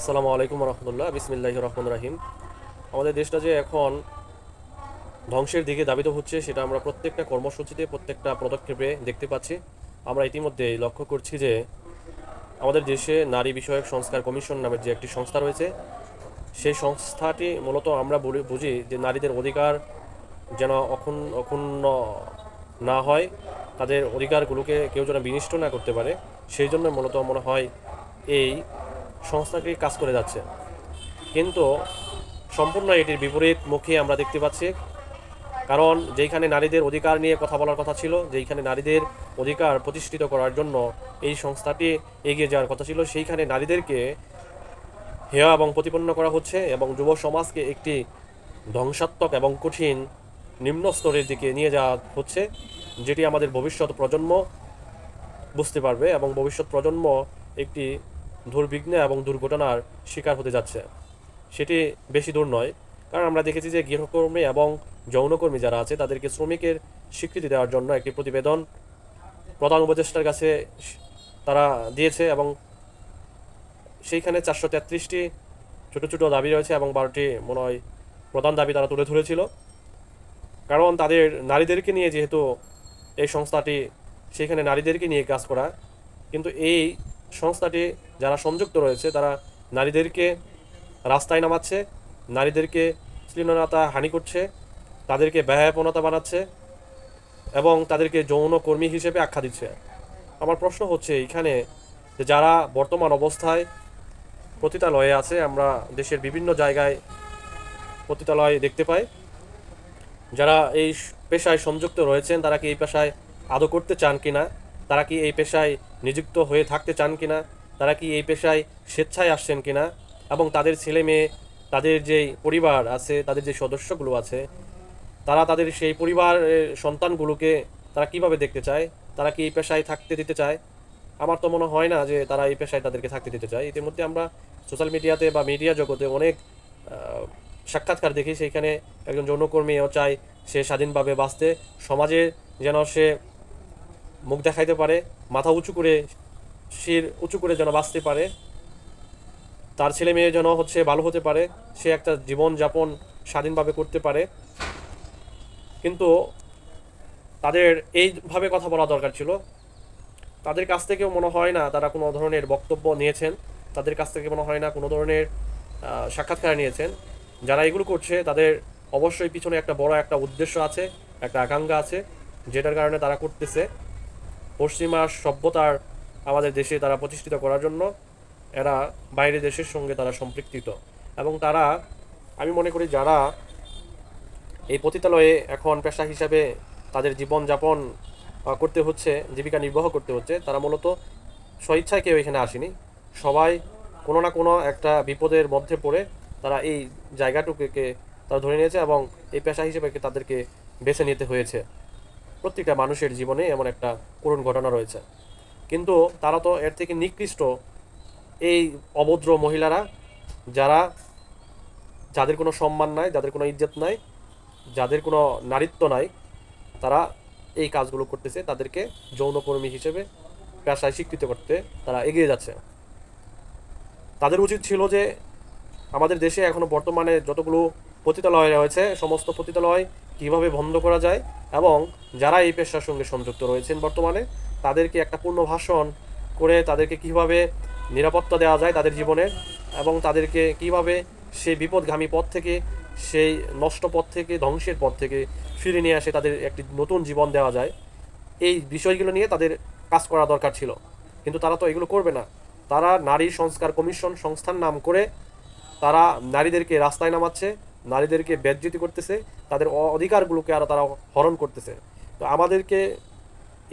আসসালামু আলাইকুম রহমতুল্লাহ বিসমিল্লাহ রহমান রাহিম। আমাদের দেশটা যে এখন ধ্বংসের দিকে দাবিত হচ্ছে, সেটা আমরা প্রত্যেকটা কর্মসূচিতে, প্রত্যেকটা পদক্ষেপে দেখতে পাচ্ছি। আমরা ইতিমধ্যে লক্ষ্য করছি যে আমাদের দেশে নারী বিষয়ক সংস্কার কমিশন নামের যে একটি সংস্থা রয়েছে, সেই সংস্থাটি মূলত আমরা বুঝি যে নারীদের অধিকার যেন অক্ষুণ অক্ষুণ্ণ না হয়, তাদের অধিকারগুলোকে কেউ যেন বিনিষ্ট না করতে পারে। সেই জন্য মূলত মনে হয় এই সংস্থাটি কাজ করে যাচ্ছে। কিন্তু সম্পূর্ণ এটির বিপরীত মুখে আমরা দেখতে পাচ্ছি, কারণ যেইখানে নারীদের অধিকার নিয়ে কথা বলার কথা ছিল, যেইখানে নারীদের অধিকার প্রতিষ্ঠিত করার জন্য এই সংস্থাটি এগিয়ে যাওয়ার কথা ছিল, সেইখানে নারীদেরকে হেয়া এবং প্রতিপন্ন করা হচ্ছে এবং যুব সমাজকে একটি ধ্বংসাত্মক এবং কঠিন নিম্ন স্তরের দিকে নিয়ে যাওয়া হচ্ছে, যেটি আমাদের ভবিষ্যৎ প্রজন্ম বুঝতে পারবে এবং ভবিষ্যৎ প্রজন্ম একটি দুর্বিঘ্ন এবং দুর্ঘটনার শিকার হতে যাচ্ছে। সেটি বেশি দূর নয়, কারণ আমরা দেখেছি যে গৃহকর্মী এবং যৌনকর্মী যারা আছে, তাদেরকে শ্রমিকের স্বীকৃতি দেওয়ার জন্য একটি প্রতিবেদন প্রধান উপদেষ্টার কাছে তারা দিয়েছে এবং সেইখানে চারশো তেত্রিশটি ছোটো ছোটো দাবি রয়েছে এবং বারোটি মনে হয় প্রধান দাবি তারা তুলে ধরেছিল। কারণ তাদের নারীদেরকে নিয়ে যেহেতু এই সংস্থাটি, সেখানে নারীদেরকে নিয়ে কাজ করা, কিন্তু এই সংস্থাটি যারা সংযুক্ত রয়েছে, তারা নারীদেরকে রাস্তায় নামাচ্ছে, নারীদেরকে শ্লীলতা হানি করছে, তাদেরকে ব্যয়াপনতা বানাচ্ছে এবং তাদেরকে যৌন কর্মী হিসেবে আখ্যা দিচ্ছে। আমার প্রশ্ন হচ্ছে এখানে যে যারা বর্তমান অবস্থায় পতিতালয়ে আছে, আমরা দেশের বিভিন্ন জায়গায় পতিতালয় দেখতে পাই। যারা এই পেশায় সংযুক্ত রয়েছেন, তারা কি এই পেশায় আদৌ করতে চান কিনা? তারা কি এই পেশায় নিযুক্ত হয়ে থাকতে চান কিনা, তারা কি এই পেশায় স্বেচ্ছায় আসছেন কিনা, এবং তাদের ছেলে মেয়ে, তাদের যেই পরিবার আছে, তাদের যে সদস্যগুলো আছে, তারা তাদের সেই পরিবারের সন্তানগুলোকে তারা কীভাবে দেখতে চায়? তারা কি এই পেশায় থাকতে দিতে চায়? আমার তো মনে হয় না যে তারা এই পেশায় তাদেরকে থাকতে দিতে চায়। ইতিমধ্যে আমরা সোশ্যাল মিডিয়াতে বা মিডিয়া জগতে অনেক সাক্ষাৎকার দেখি, সেইখানে একজন যৌনকর্মীও চায় সে স্বাধীনভাবে বাঁচতে। সমাজে যেন সে মুখ দেখাইতে পারে মাথা উঁচু করে, শির উঁচু করে যেন বাঁচতে পারে। তার ছেলে মেয়ে যেন হচ্ছে ভালো হতে পারে, সে একটা জীবন যাপন স্বাধীনভাবে করতে পারে। কিন্তু তাদের এইভাবে কথা বলা দরকার ছিল। তাদের কাছ থেকেও মনে হয় না তারা কোনো ধরনের বক্তব্য নিয়েছেন। তাদের কাছ থেকে মনে হয় না কোনো ধরনের সাক্ষাৎকার নিয়েছেন। যারা এগুলো করছে, তাদের অবশ্যই পিছনে একটা বড় একটা উদ্দেশ্য আছে, একটা আকাঙ্ক্ষা আছে, যেটার কারণে তারা করতেছে। পশ্চিমা সভ্যতার আমাদের দেশে তারা প্রতিষ্ঠিত করার জন্য এরা বাইরের দেশের সঙ্গে তারা সম্পৃক্তিত এবং তারা, আমি মনে করি যারা এই পতিতালয়ে এখন পেশা হিসাবে তাদের জীবনযাপন করতে হচ্ছে, জীবিকা নির্বাহ করতে হচ্ছে, তারা মূলত স্বইচ্ছায় কেউ এখানে আসেনি। সবাই কোনো না কোনো একটা বিপদের মধ্যে পড়ে তারা এই জায়গাটুকুকে তারা ধরে নিয়েছে এবং এই পেশা হিসেবে তাদেরকে বেছে নিতে হয়েছে। প্রত্যেকটা মানুষের জীবনে এমন একটা করুণ ঘটনা রয়েছে। কিন্তু তারা তো এর থেকে নিকৃষ্ট এই অভদ্র মহিলারা যারা যাদের কোনো সম্মান নাই, যাদের কোনো ইজ্জত নাই, যাদের কোনো নারীত্ব নাই, তারা এই কাজগুলো করতেছে, তাদেরকে যৌনকর্মী হিসেবে পেশায় স্বীকৃত করতে তারা এগিয়ে যাচ্ছে। তাদের উচিত ছিল যে আমাদের দেশে এখনও বর্তমানে যতগুলো পতিতালয় রয়েছে, সমস্ত পতিতালয় কীভাবে বন্ধ করা যায় এবং যারা এই পেশার সঙ্গে সংযুক্ত রয়েছেন বর্তমানে, তাদেরকে একটা পূর্ণ ভাষণ করে তাদেরকে কীভাবে নিরাপত্তা দেওয়া যায় তাদের জীবনে এবং তাদেরকে কীভাবে সেই বিপদগামী পথ থেকে, সেই নষ্ট পথ থেকে, ধ্বংসের পথ থেকে ফিরে নিয়ে আসে তাদের একটি নতুন জীবন দেওয়া যায়, এই বিষয়গুলো নিয়ে তাদের কাজ করা দরকার ছিল। কিন্তু তারা তো এগুলো করবে না। তারা নারী সংস্কার কমিশন সংস্থার নাম করে তারা নারীদেরকে রাস্তায় নামাচ্ছে নারীদেরকে বেজ্জিতি করতেছে, তাদের অধিকারগুলোকে আরও তারা হরণ করতেছে। তো আমাদেরকে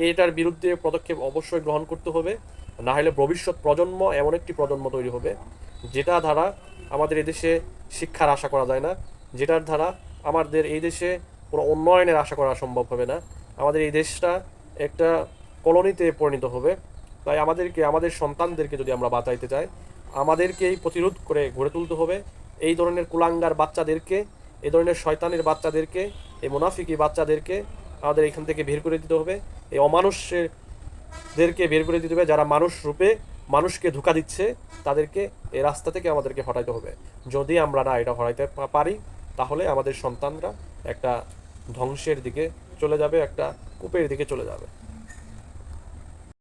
এটার বিরুদ্ধে পদক্ষেপ অবশ্যই গ্রহণ করতে হবে, না হলে ভবিষ্যৎ প্রজন্ম এমন একটি প্রজন্ম তৈরি হবে, যেটা দ্বারা আমাদের এদেশে শিক্ষার আশা করা যায় না, যেটার দ্বারা আমাদের এই দেশে কোনো উন্নয়নের আশা করা সম্ভব হবে না। আমাদের এই দেশটা একটা কলোনিতে পরিণত হবে। তাই আমাদেরকে, আমাদের সন্তানদেরকে যদি আমরা বাঁচাইতে চাই, আমাদেরকেই প্রতিরোধ করে গড়ে তুলতে হবে। এই ধরনের কুলাঙ্গার বাচ্চাদেরকে, এই ধরনের শয়তানের বাচ্চাদেরকে, এই মুনাফিকি বাচ্চাদেরকে আমাদের এখান থেকে বের করে দিতে হবে। এই অমানুষের দেরকে বের করে দিতে হবে, যারা মানুষ রূপে মানুষকে ধোকা দিচ্ছে, তাদেরকে এই রাস্তা থেকে আমাদেরকে হটাইতে হবে। যদি আমরা না এটা হটাইতে পারি, তাহলে আমাদের সন্তানরা একটা ধ্বংসের দিকে চলে যাবে, একটা কূপের দিকে চলে যাবে।